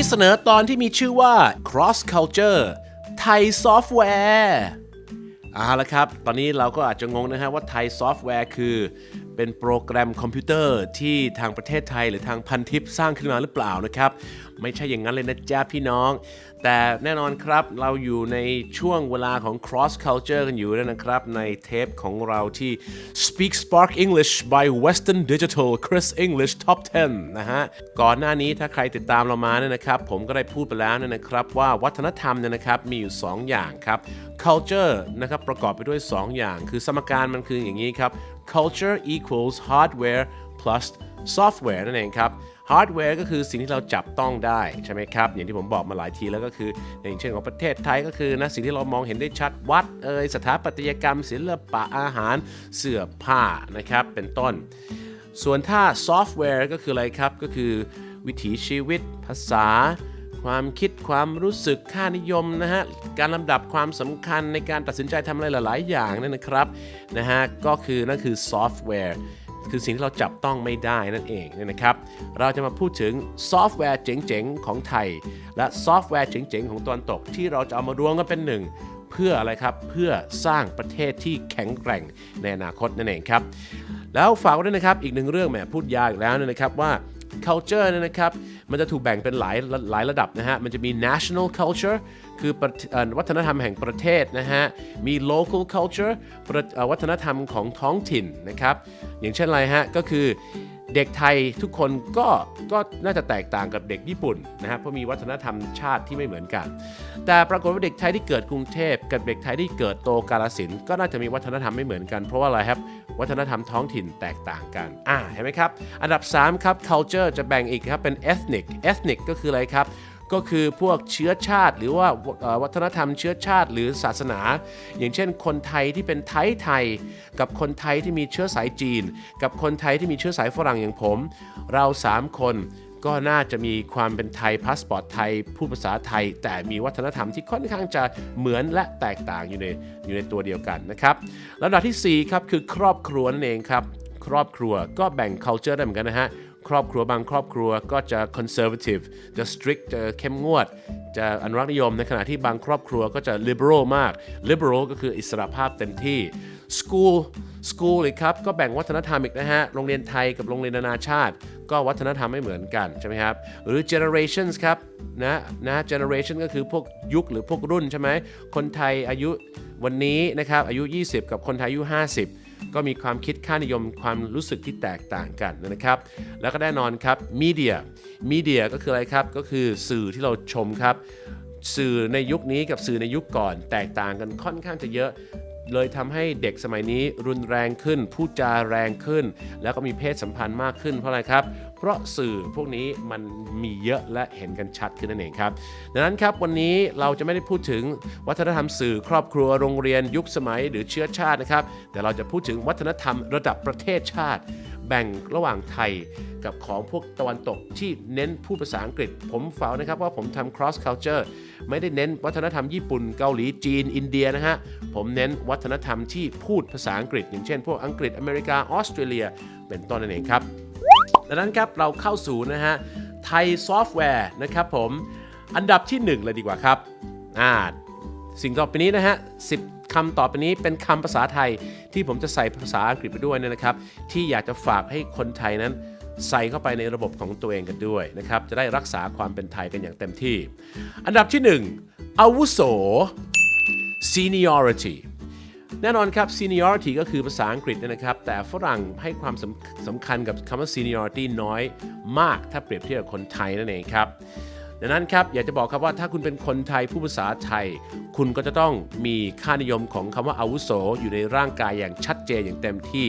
นี้เสนอตอนที่มีชื่อว่า cross culture ไทยซอฟต์แวร์เอาละครับ ตอนนี้เราก็อาจจะงงนะฮะว่าไทยซอฟต์แวร์คือ เป็นโปรแกรมคอมพิวเตอร์ที่ทางประเทศไทยหรือทางพันทิปสร้างขึ้นมาหรือเปล่านะครับ ไม่ใช่อย่างนั้นเลยนะจ๊ะพี่น้อง แต่แน่นอนครับเราอยู่ในช่วงเวลาของ cross culture กันอยู่แล้วนะครับ ในเทปของเราที่ Speak Spark English by Western Digital Chris English Top 10 นะฮะ ก่อนหน้านี้ถ้าใครติดตามเรามาเนี่ยนะครับ ผมก็ได้พูดไปแล้วเนี่ยนะครับ ว่าวัฒนธรรมเนี่ยนะครับ มีอยู่ 2 อย่างครับ culture นะครับประกอบไปด้วย 2 อย่าง คือสมการมันคืออย่างนี้ครับ culture equals hardware plus software นั่นเองครับฮาร์ดแวร์ก็คือสิ่งที่เราจับต้องได้ใช่ไหมครับ อย่างที่ผมบอกมาหลายทีแล้วก็คืออย่างเช่นของประเทศไทยก็คือนะสิ่งที่เรามองเห็นได้ชัดวัดเอ่ยสถาปัตยกรรม ศิลปะอาหารเสื้อผ้านะครับเป็นต้น ส่วนถ้าซอฟต์แวร์ก็คืออะไรครับ ก็คือวิถีชีวิต ภาษา ความคิดความรู้สึกค่านิยมนะฮะการลำดับความสำคัญในการตัดสินใจทำอะไรหลาย ๆ อย่างนั่นนะครับนะฮะก็คือนั่นคือซอฟต์แวร์ คือสิ่งที่เราจับต้องไม่ได้นั่นเองเนี่ยนะครับ เราจะมาพูดถึงซอฟต์แวร์เจ๋งๆ ของไทย และซอฟต์แวร์เจ๋งๆ ของตะวันตกที่เราจะเอามารวมกันเป็นหนึ่งเพื่ออะไรครับ เพื่อสร้างประเทศที่แข็งแกร่งในอนาคตนั่นเองครับ แล้วฝากไว้ด้วยนะครับ อีกหนึ่งเรื่องแหมพูดยากอีกแล้วเนี่ยนะครับว่า culture นะครับมันจะถูกแบ่งเป็นหลายหลายระดับนะฮะมันจะมี national culture คืออวัฒนธรรมแห่งประเทศนะฮะมี local culture วัฒนธรรมของท้องถิ่นนะครับอย่างเช่นอะไรฮะก็คือเด็กไทยทุกคนก็ก็น่าจะแตกต่างกับเด็กญี่ปุ่นนะฮะเพราะมีวัฒนธรรมชาติที่ไม่เหมือนกัน แต่ปรากฏว่าเด็กไทยที่เกิดกรุงเทพกับเด็กไทยที่เกิดโตกาลสินก็น่าจะมีวัฒนธรรมไม่เหมือนกันเพราะว่าอะไรครับ วัฒนธรรมท้องถิ่นแตกต่างกันอ่าเห็นไหมครับ อันดับ 3 ครับ culture จะแบ่งอีกครับ เป็น ethnic ethnic ก็คืออะไรครับ ก็คือพวกเชื้อชาติ หรือว่าวัฒนธรรมเชื้อชาติหรือศาสนา อย่างเช่น คนไทยที่เป็นไทยไทย กับคนไทยที่มีเชื้อสายจีน กับคนไทยที่มีเชื้อสายฝรั่งอย่างผม เราสามคน ก็น่าจะมีความเป็นไทยพาสปอร์ตไทยพูดภาษาไทย แต่มีวัฒนธรรมที่ค่อนข้างจะเหมือนและแตกต่างอยู่ในอยู่ในตัวเดียวกันนะครับลำดับทีสี่4ครับคือครอบครัวนั่นเองครับครอบครัวก็แบ่ง culture ได้เหมือนกันนะฮะครอบครัวบางครอบครัวก็จะ conservative จะ strict จะเข้มงวด จะอนุรักษ์นิยมในขณะที่บางครอบครัวก็จะ liberal มาก liberal ก็คืออิสระภาพเต็มที่ school school เลยครับ ก็แบ่งวัฒนธรรมอีกนะฮะ โรงเรียนไทยกับโรงเรียนนานาชาติ ก็วัฒนธรรมไม่เหมือนกันใช่ไหมครับ หรือ generations ครับนะนะ generation ก็คือพวกยุคหรือพวกรุ่นใช่ไหมคนไทยอายุวันนี้นะครับอายุ 20 กับคนไทยอายุ 50 ก็มีความคิดค่านิยมความรู้สึกที่แตกต่างกันนะครับ แล้วก็แน่นอนครับมีเดียมีเดียก็คืออะไรครับ ก็คือสื่อที่เราชมครับ สื่อในยุคนี้กับสื่อในยุคก่อนแตกต่างกันค่อนข้างจะเยอะ เลยทำให้เด็กสมัยนี้รุนแรงขึ้นพูดจาแรงขึ้น แล้วก็มีเพศสัมพันธ์มากขึ้นเพราะอะไรครับ เพราะสื่อพวกนี้มันมีเยอะและเห็นกันชัดขึ้นนั่นเองครับ ดังนั้นครับวันนี้เราจะไม่ได้พูดถึงวัฒนธรรมสื่อครอบครัวโรงเรียนยุคสมัยหรือเชื้อชาตินะครับ แต่เราจะพูดถึงวัฒนธรรมระดับประเทศชาติ แบ่งระหว่างไทยกับของพวกตะวันตกที่เน้นพูดภาษาอังกฤษ ผมฝากนะครับว่าผมทำ cross culture ไม่ได้เน้นวัฒนธรรมญี่ปุ่นเกาหลีจีนอินเดียนะฮะ ผมเน้นวัฒนธรรมที่พูดภาษาอังกฤษ อย่างเช่น พวกอังกฤษอเมริกาออสเตรเลีย เป็นต้นนั่นเองครับดังนั้นครับเราเข้าสู่นะฮะไทยซอฟต์แวร์นะครับผมอันดับที่ 1 เลยดีกว่าครับอ่าสิ่งต่อไปนี้นะฮะ10 คำต่อไปนี้เป็นคำภาษาไทยที่ผมจะใส่ภาษาอังกฤษไปด้วยนะครับ ที่อยากจะฝากให้คนไทยนั้น ใส่เข้าไปในระบบของตัวเองกันด้วยนะครับ จะได้รักษาความเป็นไทยกันอย่างเต็มที่ อันดับที่ 1อาวุโส seniority แน่นอนครับ seniority ก็คือภาษาอังกฤษนยนะครับ แต่ฝรั่งให้ความสำสำคัญกับคำว่า seniority น้อยมากถ้าเปรียบเทียบกับคนไทยนั่นเองครับ ดังนั้นครับอยากจะบอกครับว่าถ้าคุณเป็นคนไทยผู้ภาษาไทย คุณก็จะต้องมีค่านิยมของคำว่าอาวุโสอยู่ในร่างกายอย่างชัดเจนอย่างเต็มที่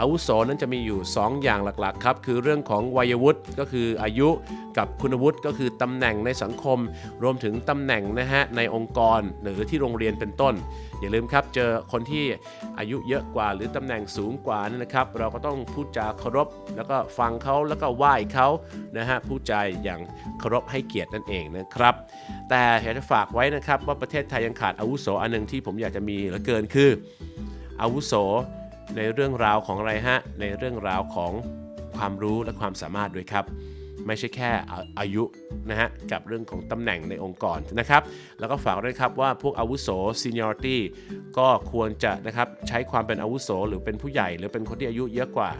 อาวุโสนั้นจะมีอยู่ 2 อย่างหลักๆครับคือเรื่องของวัยวุฒิก็คืออายุกับคุณวุฒิก็คือตำแหน่งในสังคม รวมถึงตำแหน่งนะฮะในองค์กรหรือที่โรงเรียนเป็นต้น อย่าลืมครับเจอคนที่อายุเยอะกว่า หรือตำแหน่งสูงกว่านี่นะครับ เราก็ต้องพูดจาเคารพ แล้วก็ฟังเขาแล้วก็ไหว้เขานะฮะพูดจาอย่างเคารพให้เกียรตินั่นเองนะครับ แต่อยากจะฝากไว้นะครับว่าประเทศไทยยังขาดอาวุโสอันหนึ่งที่ผมอยากจะมีเหลือเกินคือ อาวุโสในเรื่องราวของอะไรฮะในเรื่องราวของความรู้และความสามารถด้วยครับ ไม่ใช่แค่อาอายุนะฮะกับเรื่องของตำแหน่งในองค์กรนะครับ แล้วก็ฝากด้วยครับว่าพวกอาวุโส seniority ก็ควรจะนะครับใช้ความเป็นอาวุโสหรือเป็นผู้ใหญ่ หรือเป็นคนที่อายุเยอะกว่า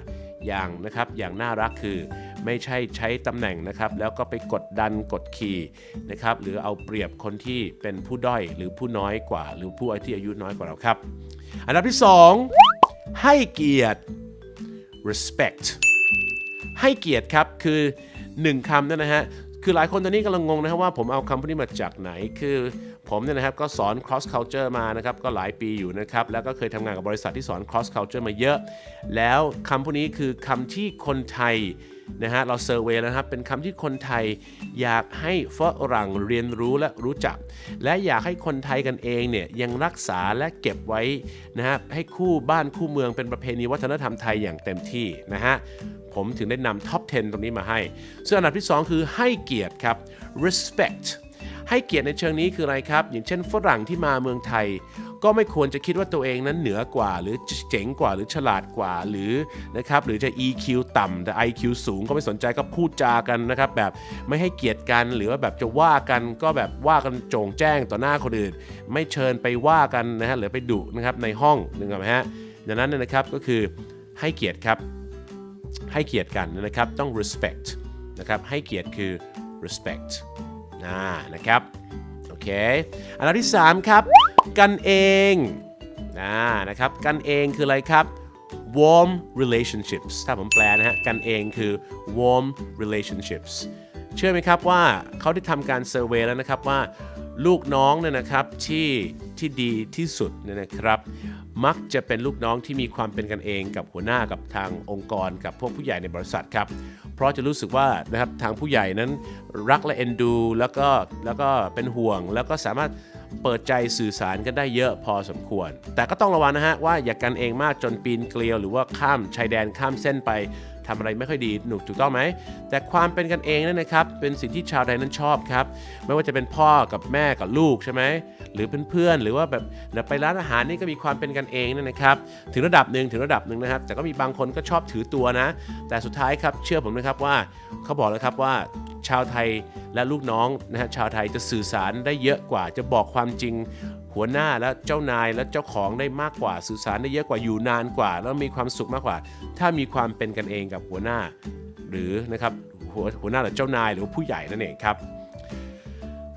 อย่างนะครับอย่างน่ารักคือ ไม่ใช่ใช้ตำแหน่งนะครับแล้วก็ไปกดดันกดขี่นะครับหรือเอาเปรียบคนที่เป็นผู้ด้อยหรือผู้น้อยกว่า หรือผู้ที่อายุน้อยกว่าเราครับ อันดับที่ 2 ให้เกียรติ respect ให้เกียรติครับคือ1คำนั่นนะฮะคือหลายคนตอนนี้กำลังงงนะครับว่าผมเอาคำพวกนี้มาจากไหน คือผมเนี่ยนะครับก็สอน cross culture มานะครับก็หลายปีอยู่นะครับแล้วก็เคยทำงานกับบริษัทที่สอน cross culture มาเยอะ แล้วคำพวกนี้คือคำที่คนไทยนะฮะเราเซอร์เวยแล้วนะครับเป็นคำที่คนไทยอยากให้ฝรั่งเรียนรู้และรู้จัก และอยากให้คนไทยกันเองเนี่ยยังรักษาและเก็บไว้นะฮะให้คู่บ้านคู่เมืองเป็นประเพณีวัฒนธรรมไทยอย่างเต็มที่นะฮะผมถึงได้นำท็อป 10 ตรงนี้มาให้ซึ่งอันดับที่ 2 คือให้เกียรติครับ respect ให้เกียรติในเชิงนี้คืออะไรครับ อย่างเช่นฝรั่งที่มาเมืองไทย ก็ไม่ควรจะคิดว่าตัวเองนั้นเหนือกว่า หรือเจ๋งกว่าหรือฉลาดกว่าหรือนะครับหรือจะ EQ ต่ำแต่ IQ สูงก็ไม่สนใจก็พูดจากันนะครับแบบไม่ให้เกียรติกันหรือว่าแบบจะว่ากันก็แบบว่ากันโจงแจ้งต่อหน้าคนอื่น ไม่เชิญไปว่ากันนะฮะหรือไปดุนะครับในห้องนึกออกไหมฮะดังนั้นนะครับก็คือให้เกียรติครับให้เกียรติกันนะครับต้อง respect นะครับให้เกียรติคือ respect นะนะครับ โอเค อันดับที่ 3 ครับ กันเองนะนะครับ กันเองคืออะไรครับ warm relationships ถ้าผมแปลนะฮะ กันเองคือ warm relationships เชื่อไหมครับว่าเขาได้ทำการเซอร์เวยแล้วนะครับว่าลูกน้องเนี่ยนะครับที่ที่ดีที่สุดเนี่ยนะครับ มักจะเป็นลูกน้องที่มีความเป็นกันเองกับหัวหน้ากับทางองค์กรกับพวกผู้ใหญ่ในบริษัทครับ เพราะจะรู้สึกว่านะครับทางผู้ใหญ่นั้นรักและเอ็นดู แล้วก็แล้วก็เป็นห่วง แล้วก็สามารถเปิดใจสื่อสารกันได้เยอะพอสมควร แต่ก็ต้องระวังนะฮะว่าอย่ากันเองมากจนปีนเกลียว หรือว่าข้ามชายแดนข้ามเส้นไป ทำอะไรไม่ค่อยดีหนุกถูกต้องไหม แต่ความเป็นกันเองนั่นนะครับ เป็นสิ่งที่ชาวไทยนั้นชอบครับ ไม่ว่าจะเป็นพ่อกับแม่กับลูกใช่ไหม หรือเพื่อนๆ หรือว่าแบบไปร้านอาหารนี่ก็มีความเป็นกันเองนั่นนะครับ ถึงระดับหนึ่งถึงระดับหนึ่งนะครับ แต่ก็มีบางคนก็ชอบถือตัวนะ แต่สุดท้ายครับเชื่อผมนะครับว่าเขาบอกแล้วครับว่าชาวไทยและลูกน้องนะฮะชาวไทยจะสื่อสารได้เยอะกว่าจะบอกความจริง หัวหน้าและเจ้านายและเจ้าของได้มากกว่าสื่อสารได้เยอะกว่าอยู่นานกว่า แล้วมีความสุขมากกว่า ถ้ามีความเป็นกันเองกับหัวหน้า หรือนะครับหัวหัวหน้าหรือเจ้านายหรือผู้ใหญ่นั่นเองครับ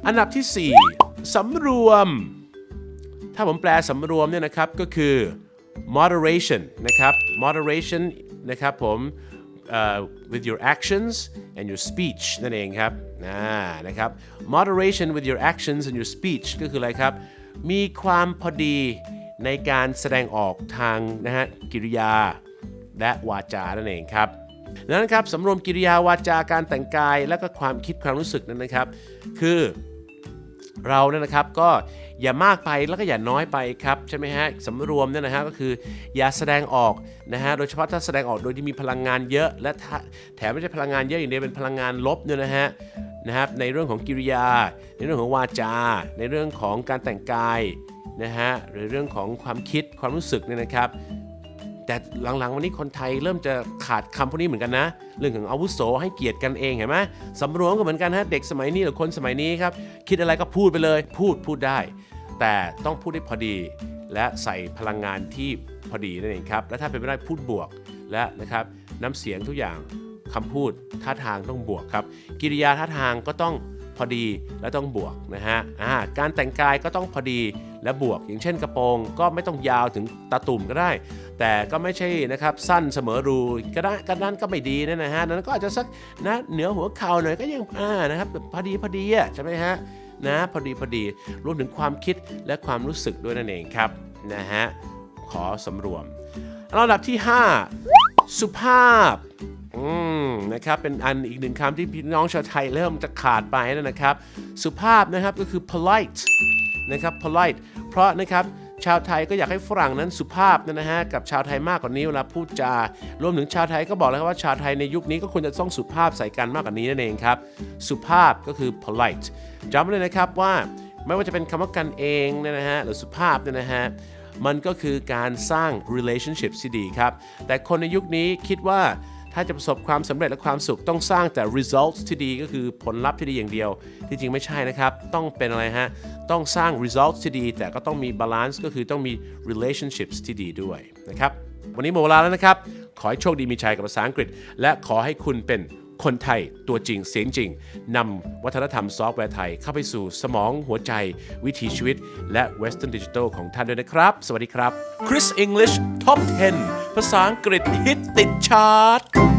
อันดับที่ 4สำรวม ถ้าผมแปลสำรวมเนี่ยนะครับก็คือ moderation นะครับ moderation นะครับผมเอ่อ with your actions and your speech นั่นเองครับนะนะครับ moderation with your actions and your speech ก็คืออะไรครับ มีความพอดีในการแสดงออกทางนะฮะกิริยาและวาจานั่นเองครับดังนั้นครับสำรวมกิริยาวาจาการแต่งกายและก็ความคิดความรู้สึกนั้นนะครับ คือเราเนี่ยนะครับก็อย่ามากไปแล้วก็อย่าน้อยไปครับใช่ไหมฮะสำรวมเนี่ยนะฮะก็คืออย่าแสดงออกนะฮะโดยเฉพาะถ้าแสดงออกโดยที่มีพลังงานเยอะ และแถมไม่ใช่พลังงานเยอะอย่างเดียวเป็นพลังงานลบเนี่ยนะฮะ นะครับในเรื่องของกิริยา ในเรื่องของวาจา ในเรื่องของการแต่งกายนะฮะหรือเรื่องของความคิดความรู้สึกเนี่ยนะครับ แต่หลังๆวันนี้คนไทยเริ่มจะขาดคำพวกนี้เหมือนกันนะ เรื่องของอาวุโสให้เกียรติกันเองเห็นไหมสำรวมก็เหมือนกันฮะเด็กสมัยนี้หรือคนสมัยนี้ครับคิดอะไรก็พูดไปเลย พูดพูดได้ แต่ต้องพูดได้พอดี และใส่พลังงานที่พอดีนั่นเองครับและถ้าเป็นไปได้พูดบวกและนะครับน้ำเสียงทุกอย่าง คำพูดท่าทางต้องบวกครับ กิริยาท่าทางก็ต้องพอดีและต้องบวกนะฮะอ่าการแต่งกายก็ต้องพอดีและบวก อย่างเช่นกระโปรงก็ไม่ต้องยาวถึงตาตุ่มก็ได้ แต่ก็ไม่ใช่นะครับสั้นเสมอรูก็ได้ก็นั้นก็ไม่ดีนะนะฮะนั้นก็อาจจะสักนะเหนือหัวเข่าหน่อยก็ยังอ่านะครับพอดีพอดีอะใช่ไหมฮะนะพอดีพอดีรวมถึงความคิดและความรู้สึกด้วยนั่นเองครับนะฮะขอสำรวมลำดับที่ 5 สุภาพ อืมนะครับเป็นอันอีกหนึ่งคำที่พี่น้องชาวไทยเริ่มจะขาดไปแล้วนะครับ สุภาพนะครับก็คือ polite นะครับ polite เพราะนะครับชาวไทยก็อยากให้ฝรั่งนั้นสุภาพนะฮะกับชาวไทยมากกว่านี้เวลาพูดจารวมถึงชาวไทยก็บอกแล้วครับว่าชาวไทยในยุคนี้ก็ควรจะต้องสุภาพใส่กันมากกว่านี้นั่นเองครับ สุภาพก็คือ polite จำไว้เลยนะครับว่าไม่ว่าจะเป็นคำว่ากันเองเนยนะฮะหรือสุภาพเนี่ยนะฮะมันก็คือการสร้าง relationship ที่ดีครับ แต่คนในยุคนี้คิดว่า ถ้าจะประสบความสำเร็จและความสุขต้องสร้างแต่ results ที่ดีก็คือผลลัพธ์ที่ดีอย่างเดียว ที่จริงไม่ใช่นะครับ ต้องเป็นอะไรฮะ ต้องสร้าง results ที่ดี แต่ก็ต้องมี balance ก็คือต้องมี relationships ที่ดีด้วยนะครับ วันนี้หมดเวลาแล้วนะครับ ขอให้โชคดีมีชัยกับภาษาอังกฤษ และขอให้คุณเป็น คนไทยตัวจริงเสียงจริงนำวัฒนธรรมซอฟต์แวร์ไทยเข้าไปสู่สมองหัวใจ วิถีชีวิต และ Western Digital ของท่านด้วยนะครับ สวัสดีครับ Chris English Top 10 ภาษาอังกฤษฮิตติดชาร์ต